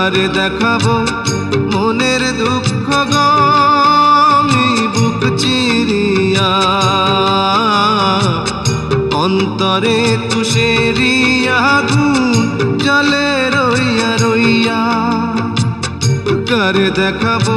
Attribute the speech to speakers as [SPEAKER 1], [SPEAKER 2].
[SPEAKER 1] কারে দেখাবো মনের দুঃখ গমি বুক চিরিয়া অন্তরে তুষেরিয়া ধুন জলে রইয়া রইয়া কারে দেখাবো